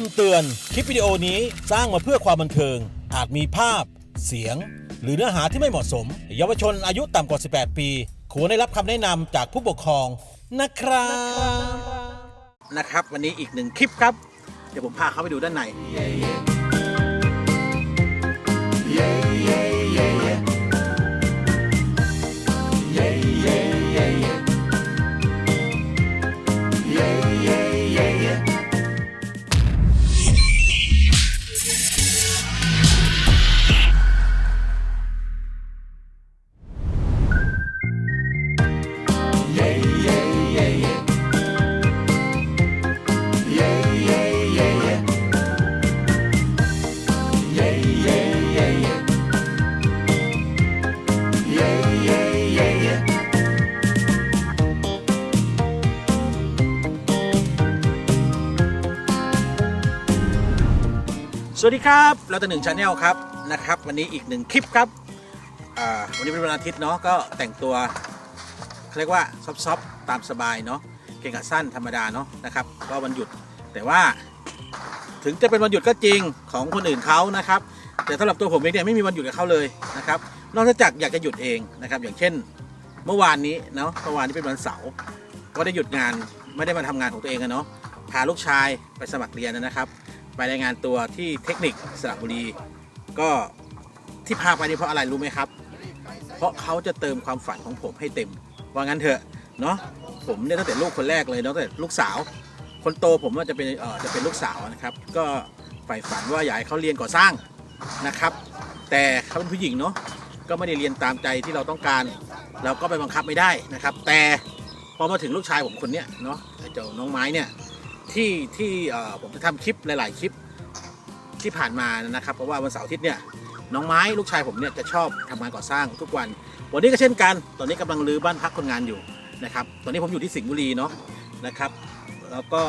คำเตือน คลิปวิดีโอนี้สร้างมาเพื่อความบันเทิง อาจมีภาพ เสียง หรือเนื้อหาที่ไม่เหมาะสม เยาวชนอายุต่ำกว่า 18 ปี ควรได้รับคำแนะนำจากผู้ปกครองนะครับนะครับ วันนี้อีกหนึ่งคลิปครับ เดี๋ยวผมพาเข้าไปดูด้านในส วัสดีครับ เราแต่หนึ่งชาแนลครับนะครับ วันนี้อีกหนึ่งคลิปครับวันนี้เป็นวันอาทิตย์เนาะก็แต่งตัวเรียกว่าซอฟๆตามสบายเนาะเกงขาสั้นธรรมดาเนาะนะครับก็วันหยุดแต่ว่า ถึงจะเป็นวันหยุดก็จริงของคนอื่นเขานะครับ แต่สำหรับตัวผมเองเนี่ยไม่มีวันหยุดกับเขาเลยนะครับนอกจากอยากจะหยุดเองนะครับ อย่างเช่น เมื่อวานนี้เนาะเมื่อวานนี้เป็นวันเสาร์ก็ได้หยุดงานไม่ได้มาทำงานของตัวเองอะเนาะพาลูกชายไปสมัครเรียนนะครับ ไปรายงานตัวที่เทคนิคสระบุรี ก็ที่พาไปนี่เพราะอะไรรู้ไหมครับ เพราะเขาจะเติมความฝันของผมให้เต็ม ว่างั้นเถอะเนาะผมเนี่ยตั้งแต่ลูกคนแรกเลยเนาะตั้งแต่ลูกสาว คนโตผมว่าจะเป็นเออจะเป็นลูกสาวนะครับ ก็ใฝ่ฝันว่าอยากให้เขาเรียนก่อสร้างนะครับ แต่เขาเป็นผู้หญิงเนาะก็ไม่ได้เรียนตามใจที่เราต้องการ เราก็ไปบังคับไม่ได้นะครับ แต่พอมาถึงลูกชายผมคนเนี้ยเนาะไอ้เจ้าน้องไม้เนี่ย ที่ที่ผมจะทำคลิปหลาย ๆ คลิปที่ผ่านมานะครับ เพราะว่าวันเสาร์อาทิตย์เนี่ยน้องไม้ลูกชายผมเนี่ยจะชอบทำงานก่อสร้างทุกวัน วันนี้ก็เช่นกัน ตอนนี้กำลังรื้อบ้านพักคนงานอยู่นะครับ ตอนนี้ผมอยู่ที่สิงห์บุรีเนาะนะครับ แล้วก็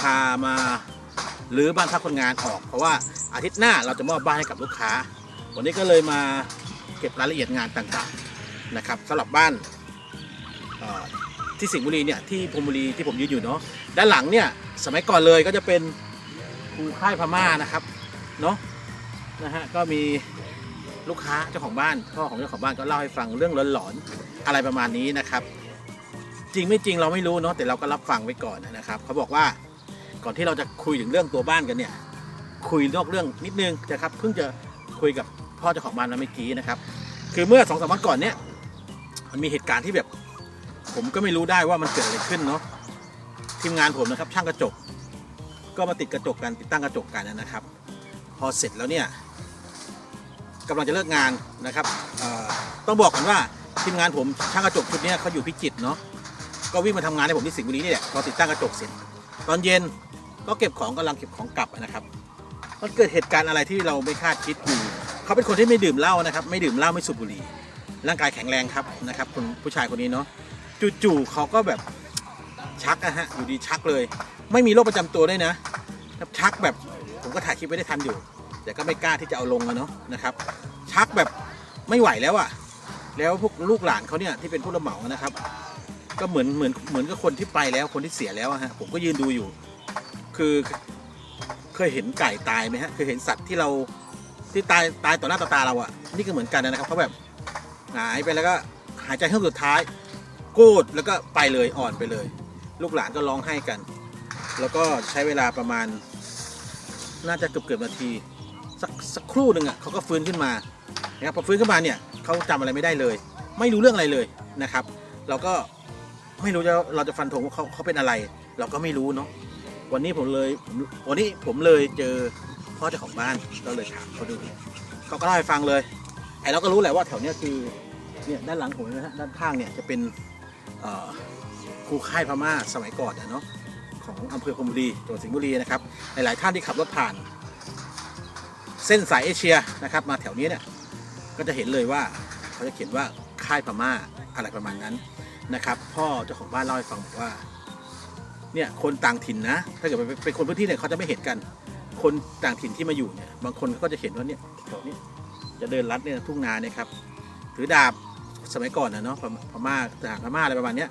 พามารื้อบ้านพักคนงานออก เพราะว่าอาทิตย์หน้าเราจะมอบบ้านให้กับลูกค้า วันนี้ก็เลยมาเก็บรายละเอียดงานต่าง ๆ นะครับสำหรับบ้าน ที่สิงห์บุรีเนี่ยที่พรมบุรีที่ผมยืนอยู่เนาะด้านหลังเนี่ยสมัยก่อนเลยก็จะเป็นครูค่ายพม่านะครับเนาะนะฮะก็มีลูกค้าเจ้าของบ้านพ่อของเจ้าของบ้านก็เล่าให้ฟังเรื่องหลอนๆอะไรประมาณนี้นะครับ จริงไม่จริงเราไม่รู้เนาะแต่เราก็รับฟังไว้ก่อนนะครับเขาบอกว่าก่อนที่เราจะคุยถึงเรื่องตัวบ้านกันเนี่ยคุยนอกเรื่องนิดนึงนะครับเพิ่งจะคุยกับพ่อเจ้าของบ้านมาเมื่อกี้นะครับ คือเมื่อสองสามวันก่อนเนี่ยมันมีเหตุการณ์ที่แบบ ผมก็ไม่รู้ได้ว่ามันเกิดอะไรขึ้นเนาะทีมงานผมนะครับ ช่างกระจก ก็มาติดกระจกกันติดตั้งกระจกกันนะครับ พอเสร็จแล้วเนี่ยกำลังจะเลิกงานนะครับต้องบอกก่อนว่าทีมงานผมช่างกระจกชุดนี้เขาอยู่พิจิตรเนาะก็วิ่งมาทำงานให้ผมที่สิงห์บุรีนี่แหละพอติดตั้งกระจกเสร็จ ตอนเย็นก็เก็บของกำลังเก็บของกลับนะครับมันเกิดเหตุการณ์อะไรที่เราไม่คาดคิดอยู่เขาเป็นคนที่ไม่ดื่มเหล้านะครับ ไม่ดื่มเหล้าไม่สูบบุหรี่ร่างกายแข็งแรงครับนะครับคุณผู้ชายคนนี้เนาะ จู่ๆเขาก็แบบชักนะฮะอยู่ดีชักเลย ไม่มีโรคประจำตัวด้วยนะชักแบบผมก็ถ่ายคลิปไว้ได้ทันอยู่ แต่ก็ไม่กล้าที่จะเอาลงอะเนาะนะครับ ชักแบบไม่ไหวแล้วอะแล้วพวกลูกหลานเขาเนี่ยที่เป็นผู้รับเหมานะครับ ก็เหมือนเหมือนเหมือนกับคนที่ไปแล้วคนที่เสียแล้วฮะผมก็ยืนดูอยู่ คือเคยเห็นไก่ตายไหมฮะเคยเห็นสัตว์ที่เราที่ตายตายต่อหน้าต่อตาเราอะนี่ก็เหมือนกันนะครับเขาแบบหายไปแล้วก็หายใจครื่องสุดท้าย กูดแล้วก็ไปเลยอ่อนไปเลย ลูกหลานก็ร้องไห้กัน แล้วก็ใช้เวลาประมาณ น่าจะเกือบเกือบนาทีสักสักครู่หนึ่งอะ่ะเขาก็ฟื้นขึ้นมานะครับพอฟื้นขึ้นมาเนี่ยเขาจำอะไรไม่ได้เลย ไม่รู้เรื่องอะไรเลยนะครับ เราก็ไม่รู้จะเราจะฟันธงว่าเขาเขาเป็นอะไร เราก็ไม่รู้เนาะวันนี้ผมเลยวันนี้ผมเลยเจอพ่อเจ้าของบ้านก็เลยถามเขาดูเขาก็เล่าให้ฟังเลยไอ้เราก็รู้แหละว่าแถวเนี้ยคือเนี่ยด้านหลังผมนะฮะด้านข้างเนี่ยจะเป็น ครูค่ายพม่าสมัยก่อนเนาะของอำเภอพมบุรีจังหวัดสิงห์บุรีนะครับหลายๆท่านที่ขับรถผ่าน เส้นสายเอเชียนะครับ มาแถวนี้เนี่ยก็จะเห็นเลยว่าเขาจะเขียนว่าค่ายพม่าอะไรประมาณนั้นนะครับ พ่อเจ้าของบ้านเล่าให้ฟังบอกว่าเนี่ยคนต่างถิ่นนะ ถ้าเกิดเป็นเป็นคนพื้นที่เนี่ยเขาจะไม่เห็นกัน คนต่างถิ่นที่มาอยู่เนี่ยบางคนเขาก็จะเห็นว่าเนี่ยแถวนี้จะเดินลัดเนี่ยทุ่งนาเนี่ยครับถือดาบ สมัยก่อนนะเนาะพม่าทหารพม่าอะไรประมาณเนี้ย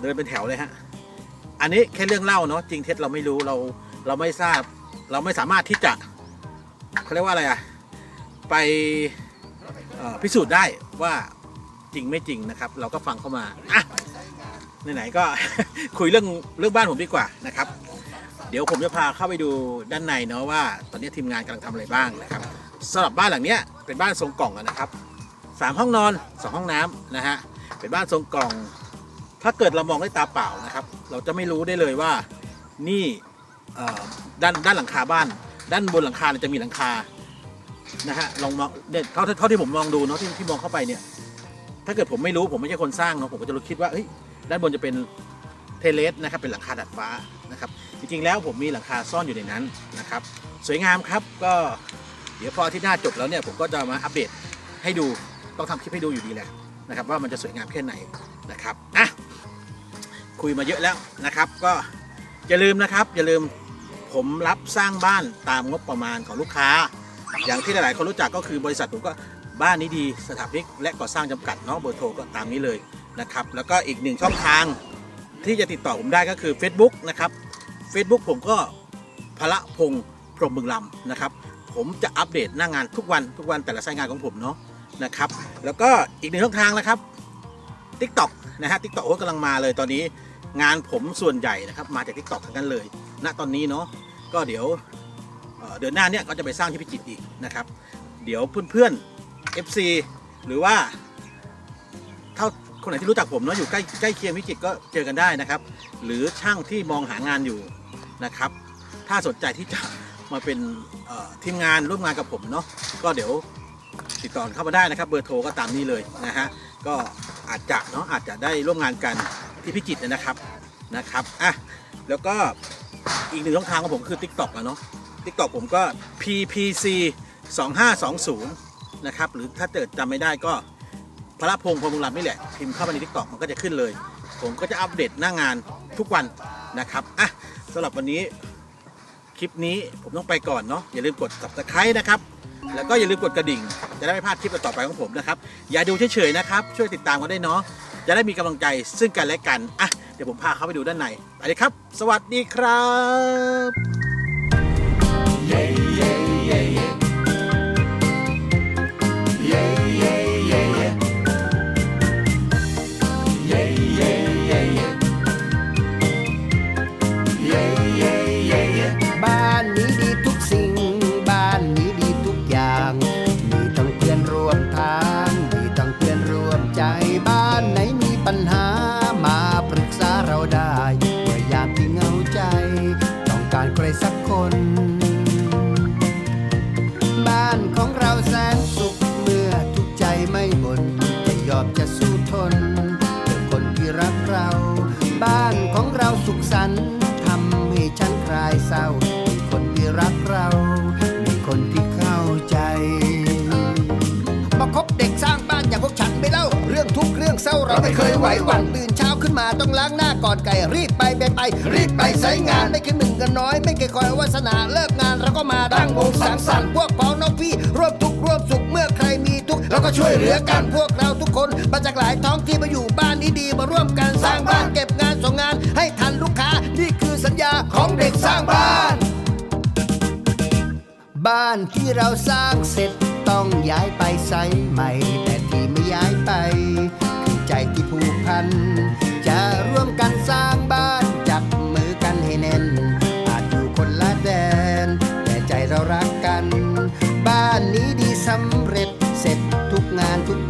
เดินเป็นแถวเลยฮะอันนี้แค่เรื่องเล่าเนาะจริงเท็จเราไม่รู้เราเราไม่ทราบ เราไม่สามารถที่จะเขาเรียกว่าอะไรอะไปพิสูจน์ได้ว่าจริงไม่จริงนะครับ เราก็ฟังเข้ามาอะไหนๆก็คุยเรื่องเรื่องบ้านผมดีกว่านะครับ เดี๋ยวผมจะพาเข้าไปดูด้านในเนาะว่า ตอนนี้ทีมงานกำลังทำอะไรบ้างนะครับสำหรับบ้านหลังเนี้ยเป็นบ้านทรงกล่องอะนะครับ สามห้องนอนสองห้องน้ำนะฮะเป็นบ้านทรงกล่อง ถ้าเกิดเรามองด้วยตาเปล่านะครับ เราจะไม่รู้ได้เลยว่านี่ด้านด้านหลังคาบ้าน ด้านบนหลังคาจะมีหลังคานะฮะลองมองเนี่ยเท่าเท่าที่ผมมองดูเนาะที่ที่มองเข้าไปเนี่ย ถ้าเกิดผมไม่รู้ผมไม่ใช่คนสร้างเนาะผมก็จะรู้คิดว่าเฮ้ยด้านบนจะเป็นเทเลสนะครับเป็นหลังคาดาดฟ้านะครับจริงๆแล้วผมมีหลังคาซ่อนอยู่ในนั้นนะครับสวยงามครับก็เดี๋ยวพอที่หน้าจบแล้วเนี่ยผมก็จะมาอัปเดตให้ดู ต้องทำคลิปให้ดูอยู่ดีแหละนะครับ ว่ามันจะสวยงามแค่ไหนนะครับอะคุยมาเยอะแล้วนะครับ ก็อย่าลืมนะครับ อย่าลืมผมรับสร้างบ้านตามงบประมาณของลูกค้า อย่างที่หลายๆคนรู้จักก็คือบริษัทผมก็บ้านนี้ดีสถาปนิกและก่อสร้างจำกัดเนาะเบอร์โทรก็ตามนี้เลยนะครับ แล้วก็อีกหนึ่งช่องทางที่จะติดต่อผมได้ก็คือ Facebook นะครับ Facebook ผมก็พละพงษ์พรหมบึงลำนะครับ ผมจะอัปเดตหน้างานทุกวันทุกวันแต่ละสายงานของผมเนาะ นะครับ แล้วก็อีกหนึ่งช่องทางนะครับ TikTok นะฮะ TikTok โอ้กำลังมาเลยตอนนี้งานผมส่วนใหญ่นะครับมาจาก TikTok ทั้งนั้นเลย ณตอนนี้เนาะก็เดี๋ยวเเดือนหน้าเนี่ยก็จะไปสร้างที่พิจิตรอีกนะครับ เดี๋ยวเพื่อนๆ FC หรือว่าเท่าคนไหนที่รู้จักผมเนาะอยู่ใกล้ใกล้เคียงพิจิตรก็เจอกันได้นะครับ หรือช่างที่มองหางานอยู่นะครับ ถ้าสนใจที่จะมาเป็นทีมงานร่วมงานกับผมเนาะก็เดี๋ยว ติดต่อเข้ามาได้นะครับ เบอร์โทรก็ตามนี้เลยนะฮะก็อาจจะเนาะอาจจะได้ร่วมงานกันที่พิจิตรนะครับนะครับอะแล้วก็อีกหนึ่งช่องทางของผมคือ TikTok อะเนาะ TikTok ผมก็ PPC 2520นะครับหรือถ้าเกิดจำไม่ได้ก็พระพงษ์พรหมบุญรัมนี่แหละ พิมพ์เข้าไปในทิกตอกมันก็จะขึ้นเลย ผมก็จะอัปเดตหน้างานทุกวันนะครับอะสำหรับวันนี้คลิปนี้ผมต้องไปก่อนเนาะอย่าลืมกด subscribe นะครับ แล้วก็อย่าลืมกดกระดิ่ง จะได้ไม่พลาดคลิปต่อไปของผมนะครับ อย่าดูเฉยๆนะครับ ช่วยติดตามกันได้วยเนาะ จะได้มีกำลังใจซึ่งกันและกัน อะ เดี๋ยวผมพาเขาไปดูด้านใน ไปเลยครับ สวัสดีครับ จะสู้ทนเพื่อคนที่รักเรา บ้านของเราสุขสันต์ทำให้ฉันคลายเศร้ามีคนที่รักเรามีคนที่เข้าใจ มาคบเด็กสร้างบ้านอย่างพวกฉันไม่เล่า เรื่องทุกเรื่องเศร้าเราไม่เคยไหวหวั่นตื่นเช้าขึ้นมาต้องล้างหน้าก่อนไก่รีบไปไปไป รีบไปใช้งานไม่คิดหนึ่งกันน้อย ไม่เคยคอยวาสนาเลิกงานเราก็มาตั้งวงสังสรรค์พวกพ้องน้องพี่ร่วมทุก มีทุกข์เราก็ช่วยเหลือกันพวกเราทุกคนมาจากหลายท้องที่มาอยู่บ้านนี้ดีมาร่วมกันสร้างบ้านเก็บงานส่งงาน ให้ทันลูกค้านี่คือสัญญาของเด็กสร้างบ้าน บ้านที่เราสร้างเสร็จต้องย้ายไปไซส์ใหม่ แต่ที่ไม่ย้ายไป คือใจที่ผูกพันานทุก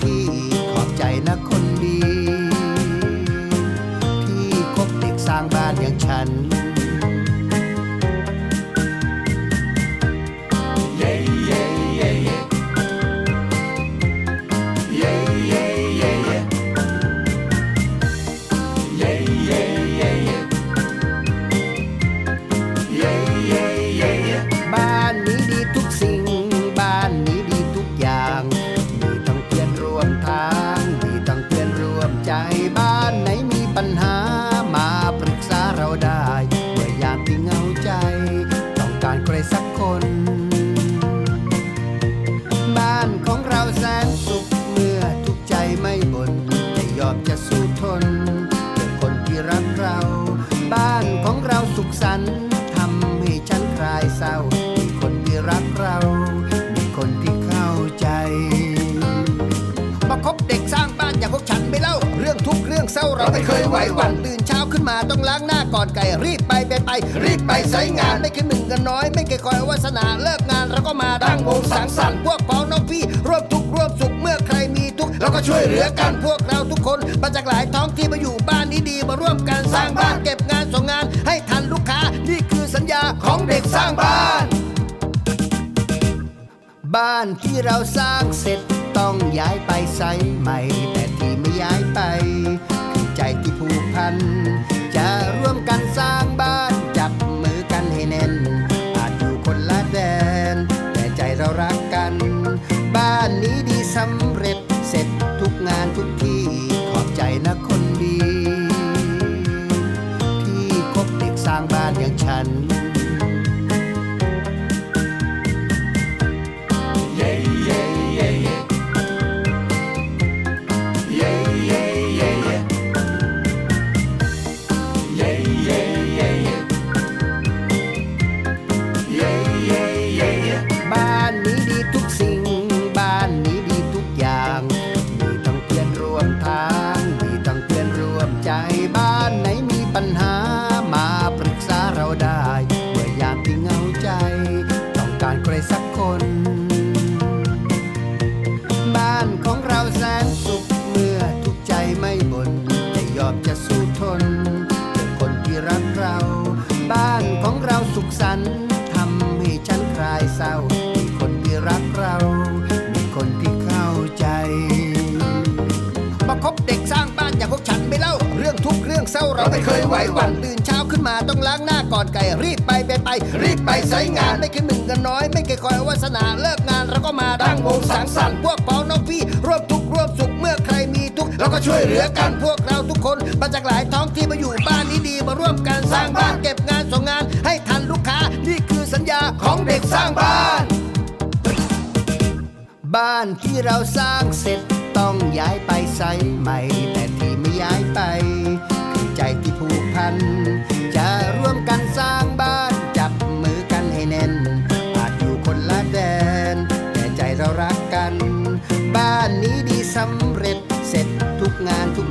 เราได้ เศร้าเราไม่เคยไหวหวั่นตื่นเช้าขึ้นมาต้องล้างหน้าก่อนไก่รีบไปไปไป รีบไปใช้งานไม่คิดหนึ่งกันน้อย ไม่เคยคอยวาสนาเลิกงานเราก็มาตั้งวงสังสรรค์พวกพ้องน้องพี่ร่วมทุกข์ร่วมสุขเมื่อใครมีทุกข์เราก็ช่วยเหลือกันพวกเราทุกคนมาจากหลายท้องที่มาอยู่บ้านนี้ดีมาร่วมกันสร้างบ้านเก็บงานส่งงาน ให้ทันลูกค้านี่คือสัญญาของเด็กสร้างบ้าน บ้านที่เราสร้างเสร็จต้องย้ายไปไซต์ใหม่ แต่ที่ไม่ย้ายไป คัญ จะร่วมกันสร้างบ้านจับมือกันให้แน่น อาจอยู่คนละแดน แต่ใจเรารักกัน บ้านนี้ดีสำเร็จเสร็จทุกงานทุกที่ขอบใจนะคนดี ที่คบเด็กสร้างบ้านอย่างฉันาเราไม่เคยไหวหวั่นตื่นเช้าขึ้นมาต้องล้างหน้าก่อนไก่รีบไปไปไป รีบไปใช้งานไม่คิดหนึ่งกันน้อย ไม่เคยคอยวาสนาเลิกงานเราก็มาตั้งวงสังสรรค์พวกพ้องน้องพี่ร่วมทุกข์ร่วมสุขเมื่อใครมีทุกข์เราก็ช่วยเหลือกันพวกเราทุกคนมาจากหลายท้องที่มาอยู่บ้านนี้ดีมาร่วมกันสร้างบ้านเก็บงานส่งงาน ให้ทันลูกค้านี่คือสัญญาของเด็กสร้างบ้าน บ้านที่เราสร้างเสร็จต้องย้ายไปไซต์ใหม่แต่ที่ไม่ย้ายไปคือ ใจที่ผูกพัน จะร่วมกันสร้างบ้านจับมือกันให้แน่น อาจอยู่คนละแดน แต่ใจเรารักกัน บ้านนี้ดีสำเร็จเสร็จทุกงานทุก